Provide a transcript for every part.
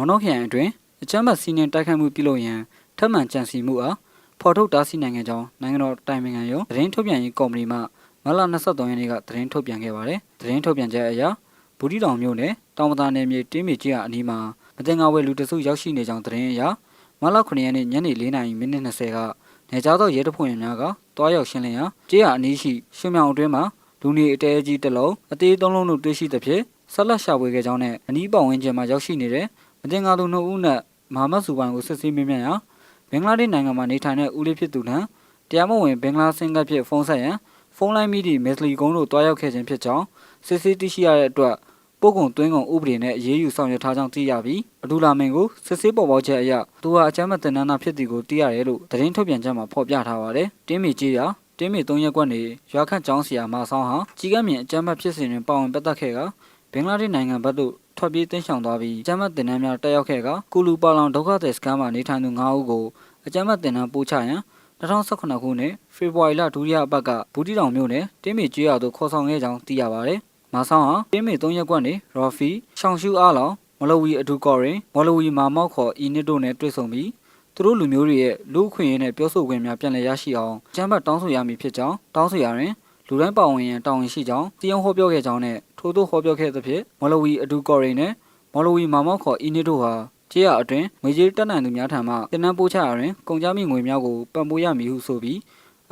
မောင်နှောခရိုင်အတွင်းအကြမ်းဖက်စီးနှင်းတိုက်ခိုက်မှုပြုလုပ်ရန်ထပ်မံကြံစည်မှုအားဖော်ထုတ်တားဆီးနိုင်ခဲ့ကြောင်းနိုင်ငံတော်တိုင်ပင်ခံရုံးသတင်းထုတ်ပြန်ရေးကော်မတီမှမတ်လ23ရက်နေ့ကသတင်းထုတ်ပြန်ခဲ့ပါတယ်။သတင်းထုတ်ပြန်ချက်အရဘူဒီတောင်မြို့နယ်တောင်ပသာနယ်မြေတင်းမြေကြီးအနီးမှာမတင်ငါဝဲလူတစုရောက်ရှိနေကြောင်းသတင်းအရမတ်လ9ရက်နေ့ညနေ4:00မိနစ်20ကနေကြားသောရဲတပ်ဖွဲ့ဝင်များကတွားရောက်ရှင်းလင်းရာကြေးရအနီးရှိရွှေမြောင်အတွင်းမှာလူနေအတဲကြီးတစ်လုံးအသေးသုံးလုံးတို့တွေ့ရှိသဖြင့်ဆက်လက်ရှာဖွေခဲ့ကြောင်းနဲ့အနီးပတ်ဝန်းကျင်မှာရောက်ရှိနေတဲ့ မတင်ငါသူနှစ်ဦးနဲ့မာမတ်စုပိုင်ကိုစစ်ဆေးမေးမြန်းရာဘင်္ဂလားဒေ့ရှ်နိုင်ငံမှာနေထိုင်တဲ့ဦးလေးဖြစ်သူထံတရားမဝင်ဘင်္ဂလားစင်ကပ်ဖြစ်ဖုန်းဆက်ရန်ဖုန်းလိုင်းမီဒီမက်စလီကုန်းတို့တွားရောက်ခဲ့ခြင်းဖြစ်ကြောင်းစစ်ဆေးသိရှိရတဲ့အတွက်ပို့ကုန်သွင်းကုန်ဥပဒေနဲ့အရေးယူဆောင်ရွက်ထားကြောင်းသိရပြီးအဒူလာမင်ကိုစစ်ဆေးပေါ်ပေါက်ချက်အရသူဟာအကြမ်းဖက်တင်နန်းနာဖြစ်သူကိုသိရတယ်လို့သတင်းထုတ်ပြန်ချက်မှာဖော်ပြထားပါတယ်တင်းမီကြီးရာတင်းမီ၃ရက်ကွက်နေရွာခန့်ကျောင်းဆရာမဆောင်ဟာကြီးကပ်မြင်အကြမ်းဖက်ဖြစ်စဉ်တွင်ပါဝင်ပတ်သက်ခဲ့ကဘင်္ဂလားဒေ့ရှ်နိုင်ငံဘက်သို့ ထွက်ပြေးတင်းရှောင်သွားပြီးအကြမ်းဖက်တင်နန်းများတက်ရောက်ခဲ့ကကူလူပါလောင်ဒုက္ခသည်စခန်းမှာနေထိုင်သူ၅ဦးကိုအကြမ်းဖက်တင်နန်းပို့ချရန်2018ခုနှစ်ဖေဖော်ဝါရီလဒုတိယအပတ်ကဘူတီတောင်မြို့နယ်တင်းမီကျွေးရသို့ခေါ်ဆောင်ခဲ့ကြောင်းသိရပါတယ်။မာဆောင်ဟာတင်းမီ3ရက်ကွက်နေရော်ဖီရှောင်းရှူအားလောင်မလဝီအဒူကော်ရင်မလဝီမာမောက်ခေါ်ဤနစ်တို့နဲ့တွေ့ဆုံပြီးသူတို့လူမျိုးတွေရဲ့လူအခွင့်အရေးနဲ့ပြောဆိုခွင့်များပြန်လည်ရရှိအောင်ကျမ်းပတ်တောင်းဆိုရမည်ဖြစ်ကြောင်းတောင်းဆိုရရင်လူတိုင်းပါဝင်ရန်တာဝန်ရှိကြောင်းတည်အောင်ဟောပြောခဲ့ကြောင်းနဲ့ ထို့သို့ဟောပြောခဲ့သဖြင့်မလဝီအဒူကော်ရင်နဲ့မလဝီမာမောက်ခေါ်ဤနစ်တို့ဟာကျေးရအတွင်ငွေကြေးတက်နိုင်သူများထံမှတင်နန်းပို့ချရတွင်ကုန်ကြမ်းမိငွေများကိုပံ့ပိုးရမည်ဟုဆိုပြီး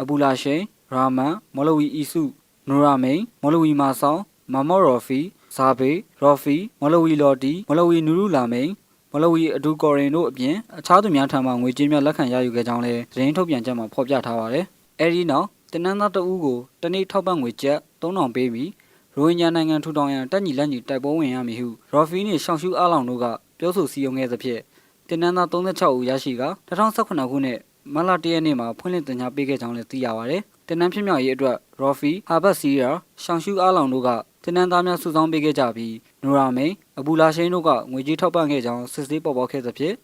အဘူလာရှိန်ရာမန်မော်လဝီအီစုနူရာမိန်မော်လဝီမာဆောင်မမော်ရော်ဖီဇာဘေရော်ဖီမော်လဝီလော်တီမော်လဝီနူရူလာမိန်မော်လဝီအဒူကော်ရင်တို့အပြင်အခြားသူများထံမှငွေကြေးများလက်ခံရယူခဲ့ကြောင်းလည်းသတင်းထုတ်ပြန်ချက်မှာဖော်ပြထားပါတယ်။အဲဒီနောက်တင်နန်းသားတအူးကိုတနေ့ထောက်ပံ့ငွေကျပ်3000ပေးပြီး ရိုဟင်ဂျာနိုင်ငံထူထောင်ရန်တက်ညီလက်ညီတိုက်ပွဲဝင်ရမည်ဟုရော်ဖီနှင့်ရှောင်းရှူအားလောင်တို့ကပြောဆိုစည်းရုံးခဲ့သဖြင့်တင်နန်းသား36ဦးရရှိက2018ခုနှစ်မလတရက်နေ့မှာဖွင့်လှစ်တင် जा ပေးခဲ့ကြောင်းလည်းသိရပါတယ်။တင်နန်းဖြစ်မြောက်ရေးအတွက်ရော်ဖီဟာဘတ်စီယာရှောင်းရှူအားလောင်တို့ကတင်နန်းသားများစုဆောင်းပေးခဲ့ကြပြီးနိုရာမိန်အဘူလာရှိန်တို့ကငွေကြေးထောက်ပံ့ခဲ့ကြောင်းစစ်ဆေးပေါ်ပေါက်ခဲ့သဖြင့်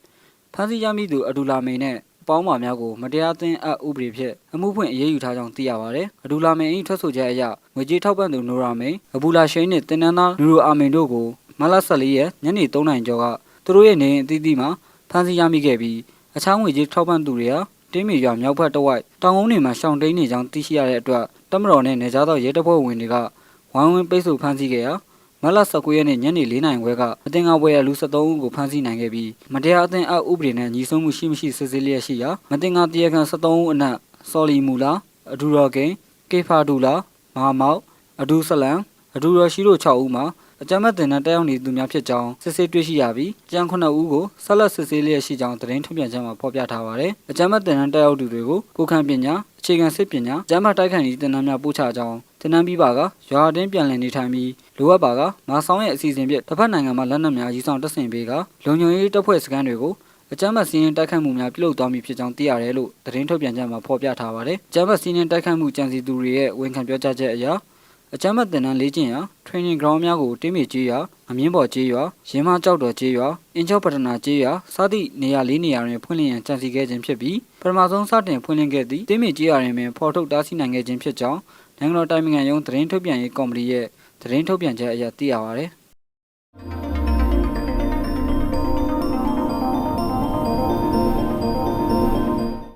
ဖမ်းဆီးရမိသူအဒူလာမိန်နဲ့ အပေါင်းပါများကိုမတရားသင်းအပ်ဥပဒေဖြင့်အမှုဖွင့်အရေးယူထားကြောင်းသိရပါတယ်။အဒူလာမိန်၏ထွက်ဆိုချက်အရငွေကြေးထောက်ပံ့သူနိုရာမိန်အဘူလာရှိန်နှင့်တင်နန်းသားနူရိုအာမိန်တို့ကိုမလ14ရက်ညနေ3:00နာရီကျော်ကသူတို့ရဲ့နေအိမ်အသီးသီးမှာဖမ်းဆီးရမိခဲ့ပြီးအခြားငွေကြေးထောက်ပံ့သူတွေဟာတင်းမီရွာမြောက်ဘက်တစ်ဝိုက်တောင်ကုန်းတွေမှာရှောင်တိန်နေကြောင်းသိရှိရတဲ့အတွက်တမတော်နဲ့နေကြားသောရဲတပ်ဖွဲ့ဝင်တွေကဝိုင်းဝန်းပိတ်ဆို့ဖမ်းဆီးခဲ့ရာ မလ19ရက်နေ့ညနေ4:00နာရီခွဲကအတင်ငါပွဲရလူ73ဦးကိုဖမ်းဆီးနိုင်ခဲ့ပြီးမတရားအသင်းအဥပဒေနဲ့ညီဆုံးမှုရှိမရှိစစ်ဆေးလျက်ရှိရာမတင်ငါတရားခံ73ဦးအနက်စော်လီမူလာအဒူရော်ဂိန်ကေဖာဒူလာမာမောက်အဒူဆလန်အဒူရရှိတို့6ဦးမှာအကြမ်းဖက်တင်တဲ့တက်ရောက်နေသူများဖြစ်ကြောင်းစစ်ဆေးတွေ့ရှိရပြီးကြံ9ဦးကိုဆက်လက်စစ်ဆေးလျက်ရှိကြောင်းသတင်းထုတ်ပြန်ချက်မှာဖော်ပြထားပါတယ်။အကြမ်းဖက်တင်တဲ့တက်ရောက်သူတွေကိုကိုခံပညာအခြေခံစစ်ပညာကျမ်းမာတိုက်ခိုက်ရေးတင်နန်းများပို့ချကြောင်းတင်နန်းပြီးပါကရွာတင်းပြန်လည်နေထိုင်ပြီး လိုအပ်ပါကမာဆောင်ရဲ့အစီအစဉ်ဖြင့်တစ်ဖက်နိုင်ငံမှာလက်နက်များယူဆောင်တပ်ဆင်ပေးကလုံခြုံရေးတပ်ဖွဲ့စခန်းတွေကိုအကြမ်းဖက်စီးရင်တိုက်ခိုက်မှုများပြုလုပ်သွားမည်ဖြစ်ကြောင်းသိရတယ်လို့သတင်းထုတ်ပြန်ချက်မှာဖော်ပြထားပါတယ်။အကြမ်းဖက်စီးရင်တိုက်ခိုက်မှုကြံစည်သူတွေရဲ့ဝန်ခံပြောကြားချက်အရအကြမ်းဖက်တင်နန်းလေးကျင်ရာ training ground များကိုတင်းမြေကြီးရာအမြင့်ပေါ်ကြီးရွာရင်းမကြောက်တော်ကြီးရွာအင်ချောပတနာကြီးရွာစသည့်နေရာလေးနေရာတွင်ဖွင့်လှစ်ရန်ကြံစည်ခဲ့ခြင်းဖြစ်ပြီးပထမဆုံးစတင်ဖွင့်လှစ်ခဲ့သည့်တင်းမြေကြီးရွာတွင်ပင်ဖော်ထုတ်တားဆီးနိုင်ခဲ့ခြင်းဖြစ်ကြောင်းနိုင်ငံတော်တိုင်ပင်ခံရုံးသတင်းထုတ်ပြန်ရေးကော်မတီရဲ့ သတင်းထုတ်ပြန်ချက်အရသိရပါသည်။